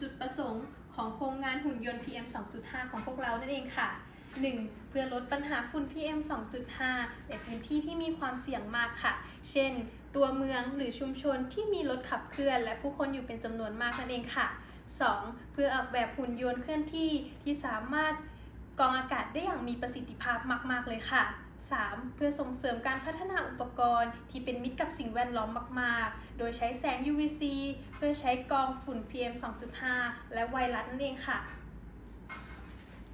จุดประสงค์ของโครงงานหุ่นยนต์ PM 2.5 ของพวกเรานั่นเองค่ะ 1. เพื่อลดปัญหาฝุ่น PM 2.5 ในพื้นที่ที่มีความเสี่ยงมากค่ะ เช่น ตัวเมืองหรือชุมชนที่มีรถขับเคลื่อน และผู้คนอยู่เป็นจำนวนมากนั่นเองค่ะ 2. เพื่อออกแบบหุ่นยนต์เคลื่อนที่ที่สามารถ กองอากาศได้อย่างมีประสิทธิภาพมาก ๆ เลยค่ะ 3. เพื่อส่งเสริมการพัฒนาอุปกรณ์ที่เป็นมิตรกับสิ่งแวดล้อมมาก ๆ โดยใช้แสง UVC เพื่อใช้กองฝุ่น PM 2.5 และไวรัสนั่นเองค่ะ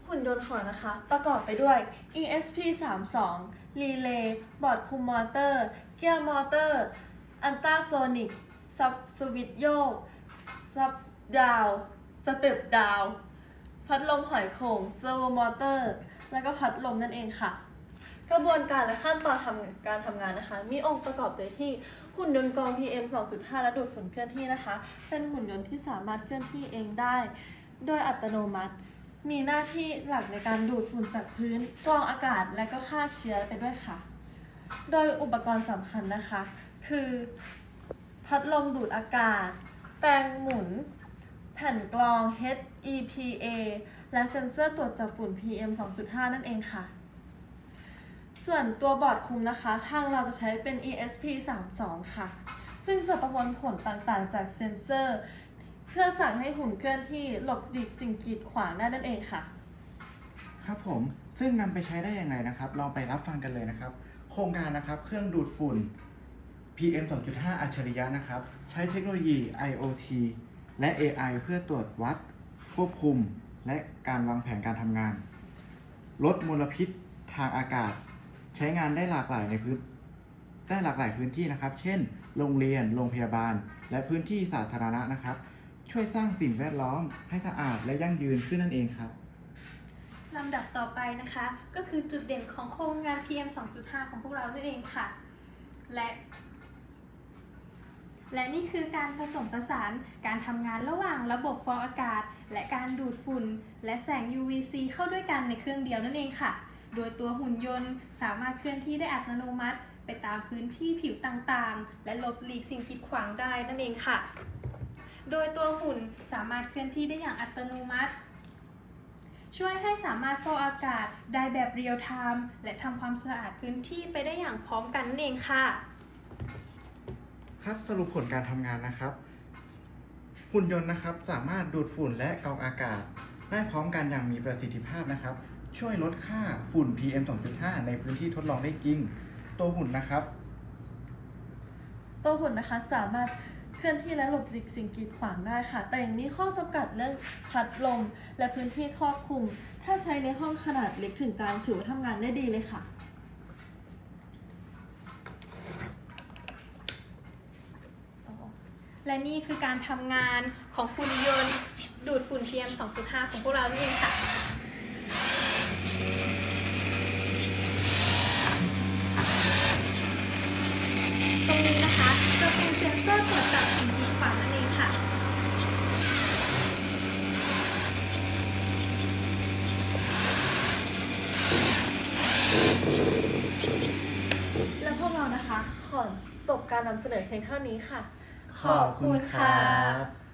หุ่นยนต์ของนะคะ ประกอบไปด้วย ESP 3 2 Relay บอร์ดคุมมอเตอร์ เกียร์มอเตอร์ อันต้าโซนิกซับสวิตโยกซับดาว สเต็ปดาว พัดลมหอยโข่งเซอร์โวมอเตอร์ แล้วก็พัดลมนั่นเองค่ะ กระบวนการและขั้นตอนทำการทำงานนะคะ มีองค์ประกอบโดยที่หุ่นยนต์กอง PM 2.5 และดูดฝุ่นเคลื่อนที่นะคะ เป็นหุ่นยนต์ที่สามารถเคลื่อนที่เองได้ โดยอัตโนมัติ มีหน้าที่หลักในการดูดฝุ่นจากพื้นกรองอากาศและก็ฆ่าเชื้อไปด้วยค่ะ โดยอุปกรณ์สำคัญนะคะ คือ พัดลมดูดอากาศ แปรงหมุน แผ่นกรอง HEPA และเซ็นเซอร์ตรวจจับฝุ่น PM 2.5 นั่นเองค่ะ ส่วนตัวบอร์ดคุมนะคะ ทางเราจะใช้เป็น ESP 3 2ค่ะ ซึ่งจะประมวลผลต่างๆ จากเซ็นเซอร์ เพื่อสั่งให้หุ่นเคลื่อนที่หลบหลีกสิ่งกีดขวางได้นั่นเองค่ะ ครับผม ซึ่งนำไปใช้ได้อยังไงนะครับลองไปรับฟังกันเลยนะครับ โครงการนะครับ เครื่องดูดฝุ่น PM 2.5 อัจฉริยะนะครับ ใช้เทคโนโลยี IoT และ AI เพื่อตรวจวัด ควบคุม และการวางแผนการทำงาน ลดมลพิษทางอากาศ ใช้งานได้หลากหลายในพื้นได้หลากหลายพื้นที่นะครับ เช่น โรงเรียน โรงพยาบาล และพื้นที่สาธารณะนะครับ ช่วยสร้างสิ่งแวดล้อมให้สะอาดและยั่งยืนขึ้นนั่นเองครับลำดับต่อไปนะคะ ก็คือจุดเด่นของโครงงาน PM 2.5 ของพวกเรานั่นเองค่ะ และ และนี่คือการผสมผสานการทำงานระหว่างระบบฟอกอากาศ และการดูดฝุ่น และแสง UVC เข้าด้วยกันในเครื่องเดียวนั่นเองค่ะ โดยตัวหุ่นยนต์สามารถเคลื่อนที่ได้อัตโนมัติ ไปตามพื้นที่ผิวต่างๆ และลบหลีกสิ่งกีดขวางได้นั่นเองค่ะ โดยตัวหุ่นสามารถเคลื่อนที่ได้อย่างอัตโนมัติ ช่วยให้สามารถฟอกอากาศได้แบบเรียลไทม์และทำความสะอาดพื้นที่ไปได้อย่างพร้อมกันนั่นเองค่ะ ครับสรุปผลการทำงานนะครับ หุ่นยนต์นะครับสามารถดูดฝุ่นและกรองอากาศ ได้พร้อมกันอย่างมีประสิทธิภาพนะครับ ช่วยลดค่าฝุ่น PM 2.5 ในพื้นที่ทดลองได้จริง ตัวหุ่นนะครับ ตัวหุ่นนะคะสามารถเคลื่อนที่และหลบหลีกสิ่งกีดขวางได้ค่ะ แต่ยังมีข้อจำกัดเรื่องพัดลมและพื้นที่ครอบคลุม ถ้าใช้ในห้องขนาดเล็กถึงกลางถือว่าทำงานได้ดีเลยค่ะ และนี่คือการทำงานของหุ่นยนต์ดูดฝุ่น PM 2.5 ของพวกเรานั่เองค่ะตรงนี้นะคะจะเป็นเซ็นเซอร์ตรวจจับสิ่งกีดขวางนั่นเองค่ะ และพวกเรานะคะ ขอจบการนำเสนอเพียงเท่านี้ค่ะ ขอบคุณครับ